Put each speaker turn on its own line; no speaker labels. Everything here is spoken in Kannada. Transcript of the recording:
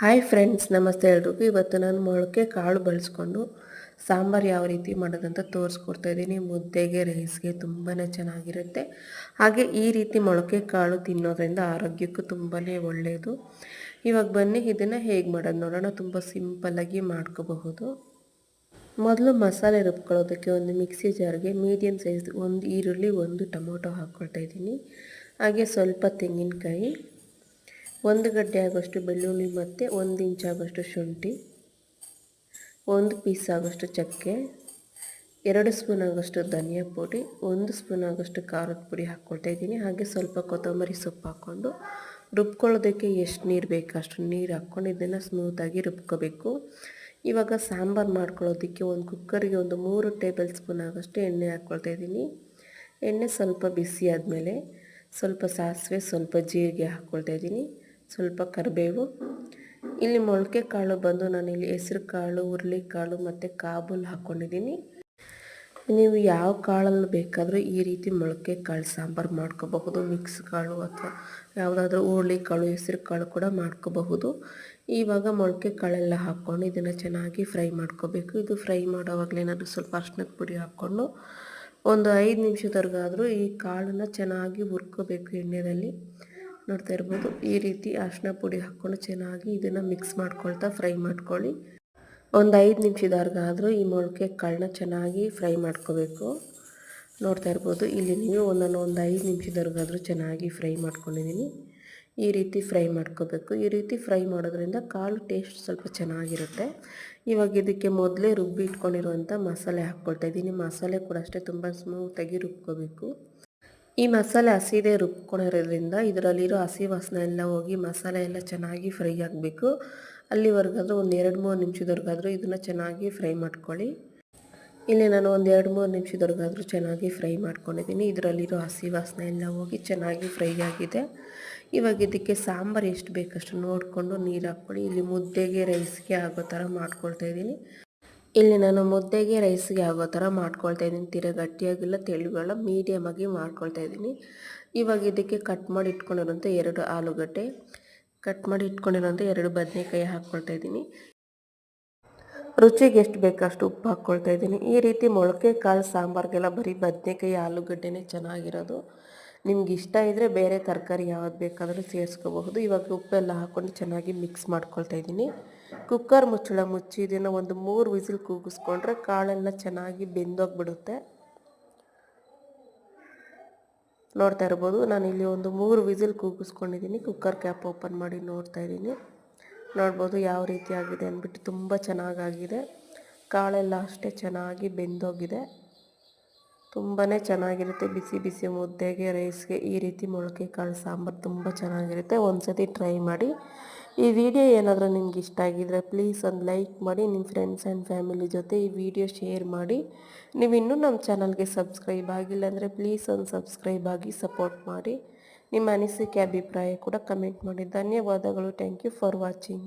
ಹಾಯ್ ಫ್ರೆಂಡ್ಸ್ ನಮಸ್ತೆ ಎಲ್ರಿಗೂ. ಇವತ್ತು ನಾನು ಮೊಳಕೆ ಕಾಳು ಬಳಸ್ಕೊಂಡು ಸಾಂಬಾರು ಯಾವ ರೀತಿ ಮಾಡೋದಂತ ತೋರಿಸ್ಕೊಡ್ತಾ ಇದ್ದೀನಿ. ಮುದ್ದೆಗೆ ರೈಸ್ಗೆ ತುಂಬಾ ಚೆನ್ನಾಗಿರುತ್ತೆ. ಹಾಗೆ ಈ ರೀತಿ ಮೊಳಕೆ ಕಾಳು ತಿನ್ನೋದ್ರಿಂದ ಆರೋಗ್ಯಕ್ಕೂ ತುಂಬಾ ಒಳ್ಳೆಯದು ಇವಾಗ ಬನ್ನಿ, ಇದನ್ನು ಹೇಗೆ ಮಾಡೋದು ನೋಡೋಣ. ತುಂಬ ಸಿಂಪಲ್ಲಾಗಿ ಮಾಡ್ಕೋಬಹುದು. ಮೊದಲು ಮಸಾಲೆ ರುಬ್ಕೊಳ್ಳೋದಕ್ಕೆ ಒಂದು ಮಿಕ್ಸಿ ಜಾರ್ಗೆ ಮೀಡಿಯಮ್ ಸೈಜ್ ಒಂದು ಈರುಳ್ಳಿ, ಒಂದು ಟೊಮೊಟೊ ಹಾಕ್ಕೊಳ್ತಾ ಇದ್ದೀನಿ. ಹಾಗೆ ಸ್ವಲ್ಪ ತೆಂಗಿನಕಾಯಿ. ಒಂದು ಗಡ್ಡೆ ಆಗೋಷ್ಟು ಬೆಳ್ಳುಳ್ಳಿ ಮತ್ತು ಒಂದು ಇಂಚ್ ಆಗೋಷ್ಟು ಶುಂಠಿ, ಒಂದು ಪೀಸ್ ಆಗೋಷ್ಟು ಚಕ್ಕೆ, ಎರಡು ಸ್ಪೂನ್ ಆಗೋಷ್ಟು ಧನಿಯಾ ಪುಡಿ, ಒಂದು ಸ್ಪೂನ್ ಆಗೋಷ್ಟು ಖಾರದ ಪುಡಿ ಹಾಕ್ಕೊಳ್ತಾ ಇದ್ದೀನಿ. ಹಾಗೆ ಸ್ವಲ್ಪ ಕೊತ್ತಂಬರಿ ಸೊಪ್ಪು ಹಾಕ್ಕೊಂಡು ರುಬ್ಕೊಳ್ಳೋದಕ್ಕೆ ಎಷ್ಟು ನೀರು ಬೇಕು ಅಷ್ಟು ನೀರು ಹಾಕ್ಕೊಂಡು ಇದನ್ನು ಸ್ಮೂತಾಗಿ ರುಬ್ಕೋಬೇಕು. ಇವಾಗ ಸಾಂಬಾರು ಮಾಡ್ಕೊಳ್ಳೋದಕ್ಕೆ ಒಂದು ಕುಕ್ಕರಿಗೆ ಒಂದು ಮೂರು ಟೇಬಲ್ ಸ್ಪೂನ್ ಆಗೋಷ್ಟು ಎಣ್ಣೆ ಹಾಕ್ಕೊಳ್ತಾ ಇದ್ದೀನಿ. ಎಣ್ಣೆ ಸ್ವಲ್ಪ ಬಿಸಿ ಆದಮೇಲೆ ಸ್ವಲ್ಪ ಸಾಸಿವೆ, ಸ್ವಲ್ಪ ಜೀರಿಗೆ ಹಾಕ್ಕೊಳ್ತಾ ಇದ್ದೀನಿ. ಸ್ವಲ್ಪ ಕರಿಬೇವು. ಇಲ್ಲಿ ಮೊಳಕೆ ಕಾಳು ಬಂದು ನಾನಿಲ್ಲಿ ಹೆಸ್ರು ಕಾಳು ಕಾಳು ಮತ್ತು ಕಾಬೂಲ್ ಹಾಕ್ಕೊಂಡಿದ್ದೀನಿ ನೀವು ಯಾವ ಕಾಳಲ್ಲಿ ಬೇಕಾದರೂ ಈ ರೀತಿ ಮೊಳಕೆ ಕಾಳು, ಸಾಂಬಾರು ಮಾಡ್ಕೋಬಹುದು, ಮಿಕ್ಸ್ ಕಾಳು ಅಥವಾ ಯಾವುದಾದ್ರೂ ಹುರುಳಿಕಾಳು ಹೆಸ್ರು ಕಾಳು ಕೂಡ ಮಾಡ್ಕೋಬಹುದು. ಇವಾಗ ಮೊಳಕೆ ಕಾಳೆಲ್ಲ ಹಾಕ್ಕೊಂಡು ಇದನ್ನು ಚೆನ್ನಾಗಿ ಫ್ರೈ ಮಾಡ್ಕೋಬೇಕು. ಇದು ಫ್ರೈ ಮಾಡೋವಾಗಲೇ ಏನಾದರೂ ಸ್ವಲ್ಪ ಅರ್ಶಿನದ ಪುಡಿ ಹಾಕ್ಕೊಂಡು ಒಂದು ಐದು ನಿಮಿಷದವರೆಗಾದರೂ ಈ ಕಾಳನ್ನು ಚೆನ್ನಾಗಿ ಹುರ್ಕೋಬೇಕು ಎಣ್ಣೆಯಲ್ಲಿ. ನೋಡ್ತಾ ಇರ್ಬೋದು. ಈ ರೀತಿ ಅರಿಶಿನ ಪುಡಿ ಹಾಕ್ಕೊಂಡು ಚೆನ್ನಾಗಿ ಇದನ್ನು ಮಿಕ್ಸ್ ಮಾಡ್ಕೊಳ್ತಾ ಫ್ರೈ ಮಾಡ್ಕೊಳ್ಳಿ. ಒಂದು ಐದು ನಿಮಿಷದವರೆಗಾದರೂ ಈ ಮೊಳಕೆ ಕಾಳನ್ನ ಚೆನ್ನಾಗಿ ಫ್ರೈ ಮಾಡ್ಕೋಬೇಕು. ನೋಡ್ತಾ ಇರ್ಬೋದು. ಇಲ್ಲಿ ನೀವು ಒಂದನ್ನು ಒಂದು ಐದು ನಿಮಿಷದವರೆಗಾದರೂ ಚೆನ್ನಾಗಿ ಫ್ರೈ ಮಾಡ್ಕೊಂಡಿದ್ದೀನಿ. ಈ ರೀತಿ ಫ್ರೈ ಮಾಡ್ಕೋಬೇಕು. ಈ ರೀತಿ ಫ್ರೈ ಮಾಡೋದ್ರಿಂದ ಕಾಳು ಟೇಸ್ಟ್ ಸ್ವಲ್ಪ ಚೆನ್ನಾಗಿರುತ್ತೆ. ಇವಾಗ ಇದಕ್ಕೆ ಮೊದಲೇ ರುಬ್ಬಿ ಇಟ್ಕೊಂಡಿರುವಂಥ ಮಸಾಲೆ ಹಾಕ್ಕೊಳ್ತಾ ಇದ್ದೀನಿ. ಮಸಾಲೆ ಕೂಡ ಅಷ್ಟೇ ತುಂಬ ಸ್ಮೂತಾಗಿ ರುಬ್ಕೋಬೇಕು. ಈ ಮಸಾಲೆ ಹಸಿದೆ ರುಬ್ಕೊಂಡಿರೋದ್ರಿಂದ ಇದರಲ್ಲಿರೋ ಹಸಿ ವಾಸನೆ ಎಲ್ಲ ಹೋಗಿ ಮಸಾಲೆ ಎಲ್ಲ ಚೆನ್ನಾಗಿ ಫ್ರೈ ಆಗಬೇಕು. ಅಲ್ಲಿವರೆಗಾದರೂ ಒಂದು ಎರಡು ಮೂರು ನಿಮಿಷದವರೆಗಾದರೂ ಇದನ್ನು ಚೆನ್ನಾಗಿ ಫ್ರೈ ಮಾಡ್ಕೊಳ್ಳಿ. ಇಲ್ಲಿ ನಾನು ಒಂದು ಎರಡು ಮೂರು ನಿಮಿಷದವರೆಗಾದರೂ ಚೆನ್ನಾಗಿ ಫ್ರೈ ಮಾಡ್ಕೊಂಡಿದ್ದೀನಿ. ಇದರಲ್ಲಿರೋ ಹಸಿ ವಾಸನೆ ಎಲ್ಲ ಹೋಗಿ ಚೆನ್ನಾಗಿ ಫ್ರೈ ಆಗಿದೆ. ಇವಾಗ ಇದಕ್ಕೆ ಸಾಂಬಾರು ಎಷ್ಟು ಬೇಕಷ್ಟು ನೋಡಿಕೊಂಡು ನೀರು ಹಾಕ್ಕೊಳ್ಳಿ. ಇಲ್ಲಿ ಮುದ್ದೆಗೆ ರೈಸ್ಗೆ ಆಗೋ ಥರ ಮಾಡ್ಕೊಳ್ತಾ ಇದ್ದೀನಿ. ಇಲ್ಲಿ ನಾನು ಮುದ್ದೆಗೆ ರೈಸ್ಗೆ ಆಗೋ ಥರ ಮಾಡ್ಕೊಳ್ತಾ ಇದ್ದೀನಿ. ತೀರ ಗಟ್ಟಿಯಾಗಿಲ್ಲ ತೆಳುಗಳ ಮೀಡಿಯಮಾಗಿ ಮಾಡ್ಕೊಳ್ತಾ ಇದ್ದೀನಿ. ಇವಾಗ ಇದಕ್ಕೆ ಕಟ್ ಮಾಡಿ ಇಟ್ಕೊಂಡಿರೋಂಥ ಎರಡು ಆಲೂಗಡ್ಡೆ ಕಟ್ ಮಾಡಿ ಇಟ್ಕೊಂಡಿರೋಂಥ ಎರಡು ಬದನೆಕಾಯಿ ಹಾಕ್ಕೊಳ್ತಾ ಇದ್ದೀನಿ. ರುಚಿಗೆ ಎಷ್ಟು ಬೇಕಷ್ಟು ಉಪ್ಪು ಹಾಕ್ಕೊಳ್ತಾ ಇದ್ದೀನಿ. ಈ ರೀತಿ ಮೊಳಕೆ ಕಾಳು ಸಾಂಬಾರಿಗೆಲ್ಲ ಬರೀ ಬದನೆಕಾಯಿ ಆಲೂಗಡ್ಡೆನೇ ಚೆನ್ನಾಗಿರೋದು. ನಿಮ್ಗೆ ಇಷ್ಟ ಇದ್ದರೆ ಬೇರೆ ತರಕಾರಿ ಯಾವ್ದು ಬೇಕಾದರೂ ಸೇರಿಸ್ಕೋಬಹುದು. ಇವಾಗ ಉಪ್ಪೆಲ್ಲ ಹಾಕ್ಕೊಂಡು ಚೆನ್ನಾಗಿ ಮಿಕ್ಸ್ ಮಾಡ್ಕೊಳ್ತಾ ಇದ್ದೀನಿ. ಕುಕ್ಕರ್ ಮುಚ್ಚಳ ಮುಚ್ಚಿ ಇದನ್ನು ಒಂದು ಮೂರು ವಿಸಿಲ್ ಕೂಗಿಸ್ಕೊಂಡ್ರೆ ಕಾಳೆಲ್ಲ ಚೆನ್ನಾಗಿ ಬೆಂದೋಗ್ಬಿಡುತ್ತೆ. ನೋಡ್ತಾ ಇರ್ಬೋದು ಇಲ್ಲಿ ಒಂದು ಮೂರು ವಿಸಿಲ್ ಕೂಗಿಸ್ಕೊಂಡಿದ್ದೀನಿ. ಕುಕ್ಕರ್ ಕ್ಯಾಪ್ ಓಪನ್ ಮಾಡಿ ನೋಡ್ತಾ ಇದ್ದೀನಿ. ನೋಡ್ಬೋದು ಯಾವ ರೀತಿ ಆಗಿದೆ ಅಂದ್ಬಿಟ್ಟು ತುಂಬ ಚೆನ್ನಾಗಾಗಿದೆ. ಕಾಳೆಲ್ಲ ಅಷ್ಟೇ ಚೆನ್ನಾಗಿ ಬೆಂದೋಗಿದೆ. ತುಂಬಾ ಚೆನ್ನಾಗಿರುತ್ತೆ. ಬಿಸಿ ಬಿಸಿ ಮುದ್ದೆಗೆ, ರೈಸ್ಗೆ ಈ ರೀತಿ ಮೊಳಕೆ ಕಾಳು ಸಾಂಬಾರು ತುಂಬ ಚೆನ್ನಾಗಿರುತ್ತೆ. ಒಂದು ಸತಿ ಟ್ರೈ ಮಾಡಿ. ಈ ವಿಡಿಯೋ ಏನಾದರೂ ನಿಮ್ಗೆ ಇಷ್ಟ ಆಗಿದ್ರೆ ಪ್ಲೀಸ್ ಒಂದು ಲೈಕ್ ಮಾಡಿ. ನಿಮ್ಮ ಫ್ರೆಂಡ್ಸ್ ಆ್ಯಂಡ್ ಫ್ಯಾಮಿಲಿ ಜೊತೆ ಈ ವಿಡಿಯೋ ಶೇರ್ ಮಾಡಿ. ನೀವು ಇನ್ನೂ ನಮ್ಮ ಚಾನಲ್ಗೆ ಸಬ್ಸ್ಕ್ರೈಬ್ ಆಗಿಲ್ಲ ಅಂದರೆ ಪ್ಲೀಸ್ ಒಂದು ಸಬ್ಸ್ಕ್ರೈಬ್ ಆಗಿ ಸಪೋರ್ಟ್ ಮಾಡಿ. ನಿಮ್ಮ ಅನಿಸಿಕೆ, ಅಭಿಪ್ರಾಯ ಕೂಡ ಕಮೆಂಟ್ ಮಾಡಿ. ಧನ್ಯವಾದಗಳು. Thank you for watching.